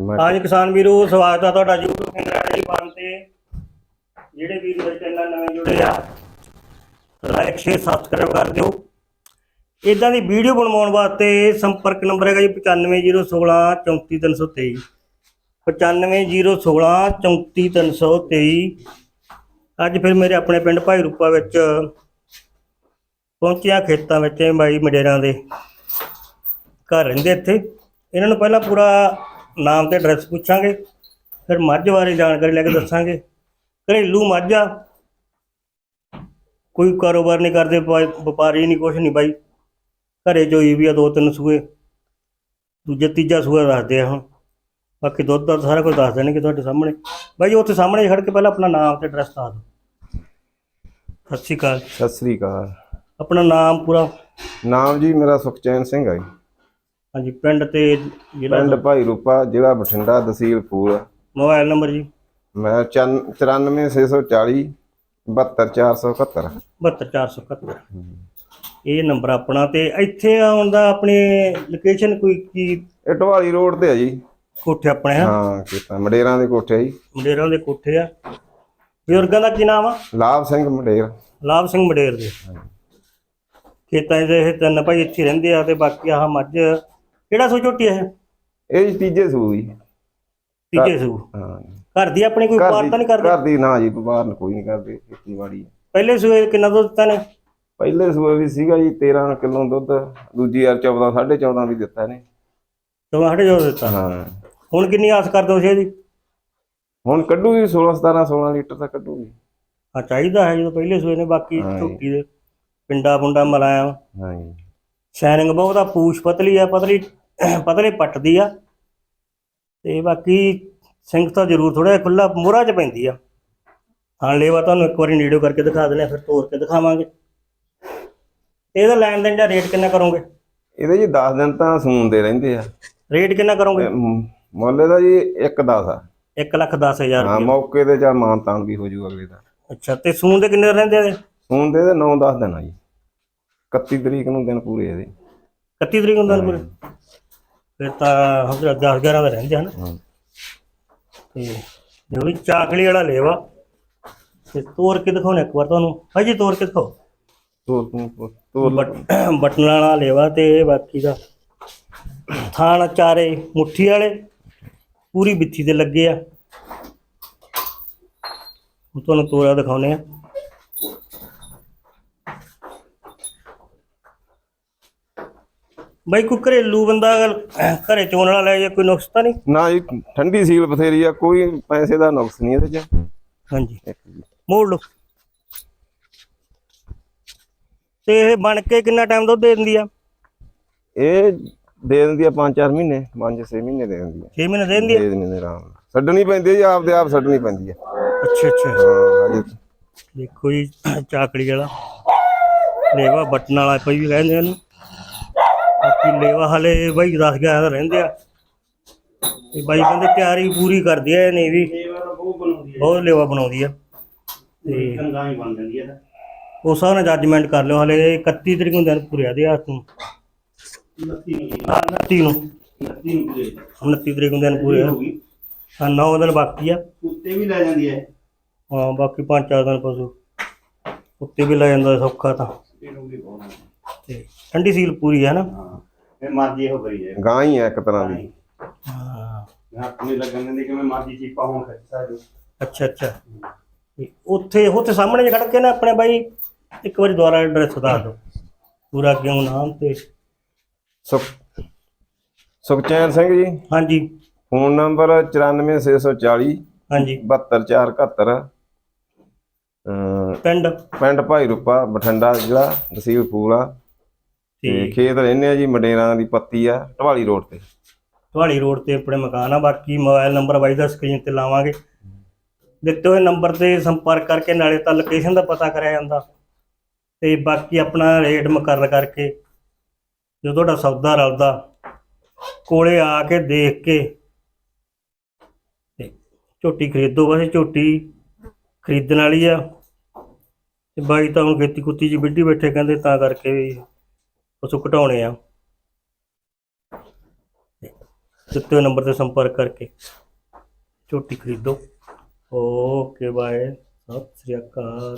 ਹਾਂਜੀ ਕਿਸਾਨ ਵੀਰੋ ਸਵਾਗਤ ਹੈ ਤੁਹਾਡਾ YouTube ਚੈਨਲ ਆਈ ਬਣ ਤੇ। ਜਿਹੜੇ ਵੀਰ ਮੇਰੇ ਚੈਨਲ ਨਵੇਂ ਜੁੜੇ ਆ ਲਾਈਕ ਸ਼ੇਅਰ ਸਬਸਕ੍ਰਾਈਬ ਕਰ ਦਿਓ। ਇਦਾਂ ਦੀ ਵੀਡੀਓ ਬਣਵਾਉਣ ਵਾਸਤੇ ਸੰਪਰਕ ਨੰਬਰ ਹੈਗਾ ਜੀ 95016 34323 95016 34323 ਅੱਜ ਫਿਰ ਮੇਰੇ ਆਪਣੇ ਪਿੰਡ ਭਾਈ ਰੂਪਾ ਵਿੱਚ ਪਹੁੰਚਿਆ ਖੇਤਾਂ ਵਿੱਚ ਬਾਈ ਮਡੇਰਾਂ ਦੇ। ਘਰ ਰਹਿੰਦੇ ਇੱਥੇ। ਇਹਨਾਂ ਨੂੰ ਪਹਿਲਾਂ ਪੂਰਾ ਨਾਮ ਤੇ ਐਡਰੈਸ ਪੁੱਛਾਂਗੇ ਫਿਰ ਮੱਝ ਬਾਰੇ ਜਾਣਕਾਰੀ ਲੈ ਕੇ ਦੱਸਾਂਗੇ। ਘਰੇਲੂ ਮੱਝ ਆ। ਕੋਈ ਕਾਰੋਬਾਰ ਨਹੀਂ ਕਰਦੇ ਵਪਾ- ਵਪਾਰੀ ਨਹੀਂ ਕੁਛ ਨਹੀਂ ਬਾਈ। ਘਰੇ ਜੋਈ ਵੀ ਆ ਦੋ ਤਿੰਨ ਸੂਏ। ਦੂਜੇ ਤੀਜਾ ਸੂਆ ਦੱਸਦੇ ਆ ਹੁਣ। ਬਾਕੀ ਦੁੱਧ ਦਾ ਸਾਰਾ ਕੁਝ ਦੱਸ ਦੇਣਗੇ ਤੁਹਾਡੇ ਸਾਹਮਣੇ। ਬਾਈ ਉੱਥੇ ਸਾਹਮਣੇ ਖੜ ਕੇ ਪਹਿਲਾਂ ਆਪਣਾ ਨਾਮ ਤੇ ਐਡਰੈਸ ਦੱਸ ਦਿਓ। ਸਤਿ ਸ਼੍ਰੀ ਅਕਾਲ ਸਤਿ ਸ੍ਰੀ ਅਕਾਲ। ਆਪਣਾ ਨਾਮ ਪੂਰਾ। ਨਾਮ ਜੀ ਮੇਰਾ ਸੁਖਚੈਨ ਸਿੰਘ ਹੈ ਜੀ। ਹਾਂਜੀ ਪਿੰਡ ਤੇ ਜ਼ਿਲ੍ਹਾ ਪਿੰਡ ਭਾਈ ਰੂਪਾ ਜ਼ਿਲ੍ਹਾ ਬਠਿੰਡਾ ਤਹਿਸੀਲ ਫੂਲ ਮੋਬਾਈਲ ਨੰਬਰ ਜੀ? ਮੈਂ 94640 72471 72471 ਇਹ ਨੰਬਰ ਆਪਣਾ ਤੇ ਇੱਥੇ ਆਉਣ ਦਾ ਆਪਣੀ ਲੋਕੇਸ਼ਨ ਕੋਈ ਕੀ? ਢਵਾਲੀ ਰੋਡ ਤੇ ਹੈ ਜੀ। ਕੋਠੇ ਆਪਣੇ ਆ ਹਾਂ ਕੀਤਾ। ਮਡੇਰਾਂ ਦੇ ਕੋਠੇ ਆ ਜੀ। ਮੰਡੇਰਾਂ ਦੇ ਕੋਠੇ ਆ। ਬਜ਼ੁਰਗਾਂ ਦਾ ਕੀ ਨਾਮ ਆ? ਲਾਭ ਸਿੰਘ ਮਡੇਰ। ਲਾਭ ਸਿੰਘ ਮੰਡੇਰ ਦੇ। ਖੇਤਾਂ 'ਚ ਇਹ ਤਿੰਨ ਭਾਈ ਇੱਥੇ ਰਹਿੰਦੇ ਆ ਤੇ ਬਾਕੀ ਆਹ ਮੱਝ ਕਿਹੜਾ ਸੋ ਝੋਟੀ ਇਹ ਇਹ ਜੀ ਤੀਜੇ ਸੂ ਜੀ। ਤੀਜੇ ਸੂ ਹਾਂ। ਘਰ ਦੀ ਆਪਣੀ ਕੋਈ ਵਪਾਰ ਤਾਂ ਨਹੀਂ ਕਰਦੇ? ਘਰ ਦੀ ਨਾ ਜੀ ਵਪਾਰ ਕੋਈ ਨਹੀਂ ਕਰਦੇ ਖੇਤੀਬਾੜੀ ਪਹਿਲੇ ਸੂਏ ਕਿੰਨਾ ਦੁੱਧ ਦਿੱਤਾ ਨੇ? ਪਹਿਲੇ ਸੂਏ ਵੀ ਸੀਗਾ ਜੀ 13 ਕਿਲੋ ਦੁੱਧ ਦੂਜੀ ਵਾਰ 14 14.5 ਵੀ ਦਿੱਤਾ ਨੇ ਤੁਹਾਡੇ ਜੋ ਦਿੱਤਾ? ਹਾਂ। ਹੁਣ ਕਿੰਨੀ ਆਸ ਕਰਦੇ ਹੋ ਸੀ ਇਹਦੀ ਹੁਣ ਕੱਢੂਗੀ 16 17 16 ਲੀਟਰ ਤਾਂ ਕੱਢੂਗੀ ਆ ਚਾਹੀਦਾ ਹੈ ਜਦੋਂ ਪਹਿਲੇ ਸੂਏ ਨੇ ਬਾਕੀ। ਝੋਟੀ ਦੇ ਪਿੰਡਾ ਪੁੰਡਾ ਮਲਾਇਆ। ਹਾਂ ਜੀ। ਸ਼ਾਇਨਿੰਗ ਬਹੁਤ ਆ ਪੂਛ ਪਤਲੀ ਆ ਪਤਲੀ ਪਤਲੇ ਪੱਟਦੀ ਆ। ਤੇ ਬਾਕੀ ਸਿੰਘ ਤਾਂ ਜ਼ਰੂਰ ਥੋੜਾ ਜਿਹਾ ਖੁੱਲਾ ਮੋਹਰਾ ਚ ਪੈਂਦੀ ਆ। ਹਾਂ ਲੇਵਾ ਤੁਹਾਨੂੰ ਇੱਕ ਵਾਰੀ ਨੀਡੋ ਕਰਕੇ ਦਿਖਾ ਦਿੰਦੇ ਆ ਫਿਰ ਤੋੜ ਕੇ ਦਿਖਾਵਾਂਗੇ। ਇਹਦਾ ਲੈਣ ਦੇਣ ਦਾ ਰੇਟ ਕਿੰਨਾ ਕਰੋਗੇ? ਇਹਦੇ ਜੀ 10 ਦਿਨ ਤਾਂ ਸੂਣ ਦੇ ਰਹਿੰਦੇ ਆ। ਰੇਟ ਕਿੰਨਾ ਕਰੋਗੇ? ਮੁੱਲ ਦਾ ਜੀ 1 10 ਆ। 1 ਲੱਖ 10000 ਹਾਂ ਮੌਕੇ ਤੇ ਜਾਂ ਮਾਨ ਤਾਨ ਵੀ ਹੋ ਜੂ ਅਗਲੇ ਦਾ। ਅੱਛਾ ਤੇ ਸੂਨ ਦੇ ਕਿੰਨੇ ਰਹਿੰਦੇ ਆ ਸੂਣ ਦੇ 9 10 ਦਿਨ ਆ ਜੀ। 31 ਤਰੀਕ ਨੂੰ ਦਿਨ ਪੂਰੇ ਇਹਦੇ। 31 ਤਰੀਕ ਨੂੰ ਦਿਨ ਪੂਰੇ? ਫਿਰ ਤਾਂ ਹਮਰਾ 10 11 ਦਾ ਰਹਿੰਦੇ ਹਨ। ਹਾਂ। ਤੇ ਜਿਹੜੀ ਚਾਕਲੀ ਵਾਲਾ ਲੇਵਾ ਤੇ ਤੋੜ ਕੇ ਦਿਖਾਉਣਾ ਇੱਕ ਵਾਰ ਤੁਹਾਨੂੰ। ਭਾਜੀ ਤੋੜ ਕੇ ਦਿਖਾਓ। ਤੋਰ ਤੂੰ ਤੋਰ ਬਟ- ਬਟਨ ਵਾਲਾ ਲੇਵਾ ਤੇ ਇਹ ਬਾਕੀ ਦਾ ਥਾਣ ਚਾਰੇ ਮੁੱਠੀ ਵਾਲੇ ਪੂਰੀ ਬਿੱਥੀ ਦੇ ਲੱਗੇ ਆ। ਹੁਣ ਤੁਹਾਨੂੰ ਤੋੜਾ ਦਿਖਾਉਨੇ ਆ। ਬਾਈ ਕੋਈ ਘਰੇਲੂ ਬੰਦਾ ਘਰੇ ਚੋਣ ਵਾਲਾ ਲੈ ਜਾ ਕੋਈ ਨੁਕਸ ਤਾਂ ਨਹੀਂ? ਨਾ ਜੀ ਠੰਡੀ ਸੀਲ ਬਥੇਰੀ ਆ ਕੋਈ ਪੈਸੇ ਦਾ ਨੁਕਸ ਨਹੀਂ ਇਹਦੇ ਚ। ਹਾਂਜੀ। ਮੋੜ ਲਓ। ਤੇ ਇਹ ਬਣ ਕੇ ਕਿੰਨਾ ਟਾਈਮ ਦੁੱਧ ਦੇ ਦਿੰਦੀ ਆ? ਇਹ ਦੇ ਦਿੰਦੀ ਆ 5-4 ਮਹੀਨੇ 5-6 ਮਹੀਨੇ ਦੇ ਦਿੰਦੀ ਆ। 6 ਮਹੀਨੇ ਦੇ ਦਿੰਦੀ ਆ? ਦੇ ਦਿੰਦੀ ਨੇ ਆਰਾਮ ਨਾਲ। ਛੱਡਣੀ ਪੈਂਦੀ ਆ ਜੀ ਆਪਦੇ ਆਪ ਛੱਡਣੀ ਪੈਂਦੀ ਆ। ਅੱਛਾ ਅੱਛਾ। ਹਾਂ ਹਜੇ। ਦੇਖੋ ਜੀ ਚਾਕੜੀ ਵਾਲਾ। ਲੇਵਾ ਬਟਨ ਵਾਲਾ ਪਈ ਵੀ ਕਹਿੰਦੇ ਇਹਨੂੰ। ਬਾਕੀ ਲੇਵਾ ਹਲੇ ਬਾਈ 10 11 ਦਾ ਰਹਿੰਦੇ ਆ। ਤੇ ਬਾਈ ਕਹਿੰਦੇ ਤਿਆਰੀ ਪੂਰੀ ਕਰਦੀ ਆ ਇਹਨੇ ਵੀ ਬਹੁਤ ਲੇਵਾ ਬਣਾਉਂਦੀ ਆ। ਤੇ ਉਸ ਹਿਸਾਬ ਨਾਲ ਜੱਜਮੈਂਟ ਕਰ ਲਿਓ ਹਲੇ 31 ਤਰੀਕ ਨੂੰ ਦਿਨ ਪੂਰੇ ਆ ਦੇ ਆ ਤੂੰ 29 ਨੂੰ 29 ਤਰੀਕ ਨੂੰ ਦਿਨ ਪੂਰੇ ਆ। ਹਾਂ 9 ਦਿਨ ਬਾਕੀ ਆ। ਕੁੱਤੇ ਵੀ ਲੈ ਜਾਂਦੀ ਹੈ ਹਾਂ ਬਾਕੀ ਪੰਜ ਚਾਰ ਦਿਨ ਪਸ਼ੂ। ਉੱਤੇ ਵੀ ਲੈ ਜਾਂਦਾ ਸੌਖਾ ਤੇ। ਠੰਡੀ ਸੀਲ ਪੂਰੀ ਹੈ। ਨਾ ਹਾਂ ਇਹ ਮਰਜ਼ੀ ਇਹੋ ਕਰੀ ਜਾਏ ਗਾਂ ਹੀ ਆ ਇੱਕ ਤਰ੍ਹਾਂ ਦੀ। ਹਾਂ। ਮੈਂ ਆਪਣੇ ਲੱਗਣ ਦਿੰਦੀ ਕਿ ਮੈਂ ਮਰਜ਼ੀ ਚੀਪਾ ਹੋਣ ਖੱਚ ਸਕਦਾ ਅੱਛਾ ਅੱਛਾ। ਤੇ ਉੱਥੇ ਉੱਥੇ ਸਾਹਮਣੇ ਖੜ ਕੇ ਨਾ ਆਪਣੇ ਬਾਈ ਇੱਕ ਵਾਰੀ ਦੁਬਾਰਾ ਐਡਰੈਸ ਦੱਸ ਦਿਓ। ਪੂਰਾ ਕਿਉਂ ਨਾਮ ਤੇ? ਸੁਖ ਸੁਖਚੈਨ ਸਿੰਘ ਜੀ। ਹਾਂਜੀ। ਫੋਨ ਨੰਬਰ 94640 ਹਾਂਜੀ। 72471 ਅਮ ਪਿੰਡ? ਪਿੰਡ ਭਾਈ ਰੂਪਾ ਬਠਿੰਡਾ ਜ਼ਿਲ੍ਹਾ ਤਹਿਸੀਲ ਫੂਲਾ ਤੇ ਖੇਤ ਰਹਿੰਦੇ ਆ ਜੀ ਮੰਡੇਰਾਂ ਦੀ ਪੱਤੀ ਆ ਢਵਾਲੀ ਰੋਡ ਤੇ। ਤੁਹਾਡੀ ਰੋਡ ਤੇ ਆਪਣੇ ਮਕਾਨ ਆ ਬਾਕੀ ਮੋਬਾਈਲ ਨੰਬਰ ਬਾਈ ਦਾ ਸਕਰੀਨ ਤੇ ਲਾਵਾਂਗੇ। ਦਿੱਤੇ ਹੋਏ ਨੰਬਰ ਤੇ ਸੰਪਰਕ ਕਰਕੇ ਨਾਲੇ ਤਾਂ ਲੋਕੇਸ਼ਨ ਦਾ ਪਤਾ ਕਰਿਆ ਜਾਂਦਾ। ਤੇ ਬਾਕੀ ਆਪਣਾ ਰੇਟ ਮੁਕਰਰ ਕਰਕੇ ਜੋ ਤੁਹਾਡਾ ਸੌਦਾ ਰਲਦਾ ਕੋਲੇ ਆ ਕੇ ਦੇਖ ਕੇ ਤੇ ਝੋਟੀ ਖਰੀਦੋ। ਵੈਸੇ ਝੋਟੀ ਖਰੀਦਣ ਵਾਲੀ ਆ। ਤੇ ਬਾਈ ਤਾਂ ਹੁਣ ਖੇਤੀ ਕੁੱਤੀ ਜੀ ਵਿੱਢੀ ਬੈਠੇ ਕਹਿੰਦੇ ਤਾਂ ਕਰਕੇ ਵੀ ਪਸ਼ੂ ਘਟਾਉਣੇ ਆ। ਦਿੱਤੇ ਹੋਏ ਨੰਬਰ ਤੇ ਸੰਪਰਕ ਕਰਕੇ ਝੋਟੀ ਖਰੀਦੋ। Okay, bye. ਸਤਿ ਸ੍ਰੀ ਅਕਾਲ।